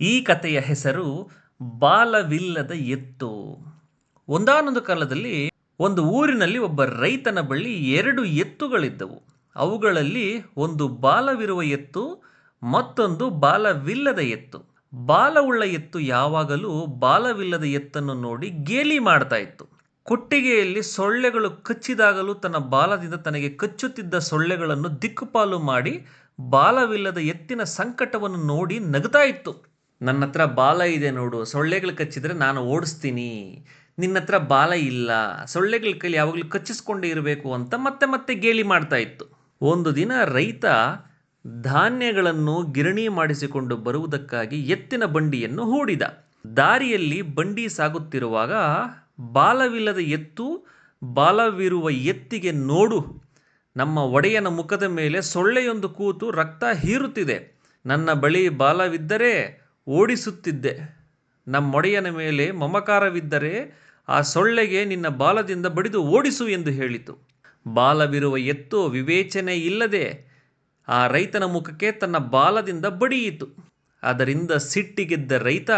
ಈ ಕಥೆಯ ಹೆಸರು ಬಾಲವಿಲ್ಲದ ಎತ್ತು. ಒಂದಾನೊಂದು ಕಾಲದಲ್ಲಿ ಒಂದು ಊರಿನಲ್ಲಿ ಒಬ್ಬ ರೈತನ ಬಳಿ ಎರಡು ಎತ್ತುಗಳಿದ್ದವು. ಅವುಗಳಲ್ಲಿ ಒಂದು ಬಾಲವಿರುವ ಎತ್ತು, ಮತ್ತೊಂದು ಬಾಲವಿಲ್ಲದ ಎತ್ತು. ಬಾಲವುಳ್ಳ ಎತ್ತು ಯಾವಾಗಲೂ ಬಾಲವಿಲ್ಲದ ಎತ್ತನ್ನು ನೋಡಿ ಗೇಲಿ ಮಾಡ್ತಾ ಇತ್ತು. ಕೊಟ್ಟಿಗೆಯಲ್ಲಿ ಸೊಳ್ಳೆಗಳು ಕಚ್ಚಿದಾಗಲೂ ತನ್ನ ಬಾಲದಿಂದ ತನಗೆ ಕಚ್ಚುತ್ತಿದ್ದ ಸೊಳ್ಳೆಗಳನ್ನು ದಿಕ್ಕುಪಾಲು ಮಾಡಿ ಬಾಲವಿಲ್ಲದ ಎತ್ತಿನ ಸಂಕಟವನ್ನು ನೋಡಿ ನಗ್ತಾ ಇತ್ತು. ನನ್ನ ಹತ್ರ ಬಾಲ ಇದೆ ನೋಡು, ಸೊಳ್ಳೆಗಳು ಕಚ್ಚಿದ್ರೆ ನಾನು ಓಡಿಸ್ತೀನಿ. ನಿನ್ನ ಹತ್ರ ಬಾಲ ಇಲ್ಲ, ಸೊಳ್ಳೆಗಳ ಕೈಲಿ ಯಾವಾಗಲೂ ಕಚ್ಚಿಸ್ಕೊಂಡೇ ಇರಬೇಕು ಅಂತ ಮತ್ತೆ ಮತ್ತೆ ಗೇಲಿ ಮಾಡ್ತಾ ಇತ್ತು. ಒಂದು ದಿನ ರೈತ ಧಾನ್ಯಗಳನ್ನು ಗಿರಣಿ ಮಾಡಿಸಿಕೊಂಡು ಬರುವುದಕ್ಕಾಗಿ ಎತ್ತಿನ ಬಂಡಿಯನ್ನು ಹೂಡಿದ. ದಾರಿಯಲ್ಲಿ ಬಂಡಿ ಸಾಗುತ್ತಿರುವಾಗ, ಬಾಲವಿಲ್ಲದ ಎತ್ತು, ಬಾಲವಿರುವ ಎತ್ತಿಗೆ ನೋಡು. ನಮ್ಮ ಒಡೆಯನ ಮುಖದ ಮೇಲೆ ಸೊಳ್ಳೆಯೊಂದು ಕೂತು ರಕ್ತ ಹೀರುತ್ತಿದೆ. ನನ್ನ ಬಳಿ ಬಾಲವಿದ್ದರೆ ಓಡಿಸುತ್ತಿದ್ದೆ. ನಮ್ಮೊಡೆಯನ ಮೇಲೆ ಮಮಕಾರವಿದ್ದರೆ ಆ ಸೊಳ್ಳೆಗೆ ನಿನ್ನ ಬಾಲದಿಂದ ಬಡಿದು ಓಡಿಸು ಎಂದು ಹೇಳಿತು. ಬಾಲವಿರುವ ಎತ್ತು ವಿವೇಚನೆ ಇಲ್ಲದೆ ಆ ರೈತನ ಮುಖಕ್ಕೆ ತನ್ನ ಬಾಲದಿಂದ ಬಡಿಯಿತು. ಅದರಿಂದ ಸಿಟ್ಟಿಗೆದ್ದ ರೈತ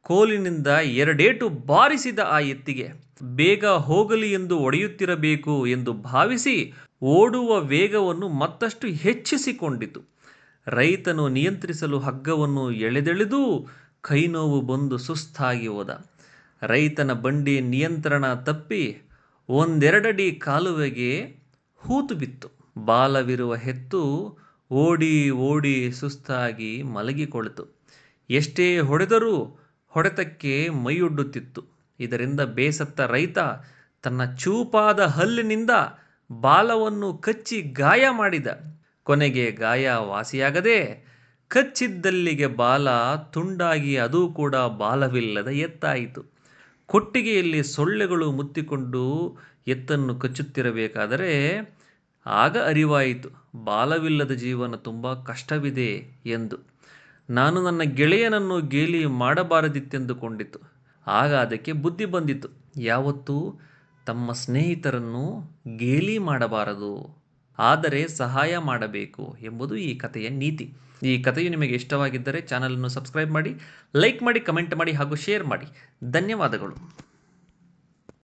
ಕೋಲಿನಿಂದ ಎರಡೇಟು ಬಾರಿಸಿದ ಆ ಎತ್ತಿಗೆ. ಬೇಗ ಹೋಗಲಿ ಎಂದು ಒಡೆಯುತ್ತಿರಬೇಕು ಎಂದು ಭಾವಿಸಿ ಓಡುವ ವೇಗವನ್ನು ಮತ್ತಷ್ಟು ಹೆಚ್ಚಿಸಿಕೊಂಡಿತು. ರೈತನು ನಿಯಂತ್ರಿಸಲು ಹಗ್ಗವನ್ನು ಎಳೆದೆಳೆದು ಕೈನೋವು ಬಂದು ಸುಸ್ತಾಗಿ ಹೋದ. ರೈತನ ಬಂಡಿ ನಿಯಂತ್ರಣ ತಪ್ಪಿ ಒಂದೆರಡಡಿ ಕಾಲುವೆಗೆ ಹೂತು ಬಿತ್ತು. ಬಾಲವಿರುವ ಹೆತ್ತು ಓಡಿ ಓಡಿ ಸುಸ್ತಾಗಿ ಮಲಗಿಕೊಳಿತು. ಎಷ್ಟೇ ಹೊಡೆದರೂ ಹೊಡೆತಕ್ಕೆ ಮೈಯೊಡ್ಡುತ್ತಿತ್ತು. ಇದರಿಂದ ಬೇಸತ್ತ ರೈತ ತನ್ನ ಚೂಪಾದ ಹಲ್ಲಿನಿಂದ ಬಾಲವನ್ನು ಕಚ್ಚಿ ಗಾಯ ಮಾಡಿದ. ಕೊನೆಗೆ ಗಾಯ ವಾಸಿಯಾಗದೆ ಕಚ್ಚಿದ್ದಲ್ಲಿಗೆ ಬಾಲ, ತುಂಡಾಗಿ ಅದು ಕೂಡ ಬಾಲವಿಲ್ಲದ ಎತ್ತಾಯಿತು. ಕೊಟ್ಟಿಗೆಯಲ್ಲಿ ಸೊಳ್ಳೆಗಳು ಮುತ್ತಿಕೊಂಡು ಎತ್ತನ್ನು ಕಚ್ಚುತ್ತಿರಬೇಕಾದರೆ ಆಗ ಅರಿವಾಯಿತು, ಬಾಲವಿಲ್ಲದ ಜೀವನ ತುಂಬ ಕಷ್ಟವಿದೆ ಎಂದು. ನಾನು ನನ್ನ ಗೆಳೆಯನನ್ನು ಗೇಲಿ ಮಾಡಬಾರದಿತ್ತೆಂದುಕೊಂಡಿತು. ಆಗ ಅದಕ್ಕೆ ಬುದ್ಧಿ ಬಂದಿತು, ಯಾವತ್ತೂ ತಮ್ಮ ಸ್ನೇಹಿತರನ್ನು ಗೇಲಿ ಮಾಡಬಾರದು. ಆದರೆ ಸಹಾಯ ಮಾಡಬೇಕು ಎಂಬುದು ಈ ಕಥೆಯ ನೀತಿ. ಈ ಕಥೆಯು ನಿಮಗೆ ಇಷ್ಟವಾಗಿದ್ದರೆ ಚಾನಲನ್ನು ಸಬ್ಸ್ಕ್ರೈಬ್ ಮಾಡಿ, ಲೈಕ್ ಮಾಡಿ, ಕಮೆಂಟ್ ಮಾಡಿ ಹಾಗೂ ಶೇರ್ ಮಾಡಿ. ಧನ್ಯವಾದಗಳು.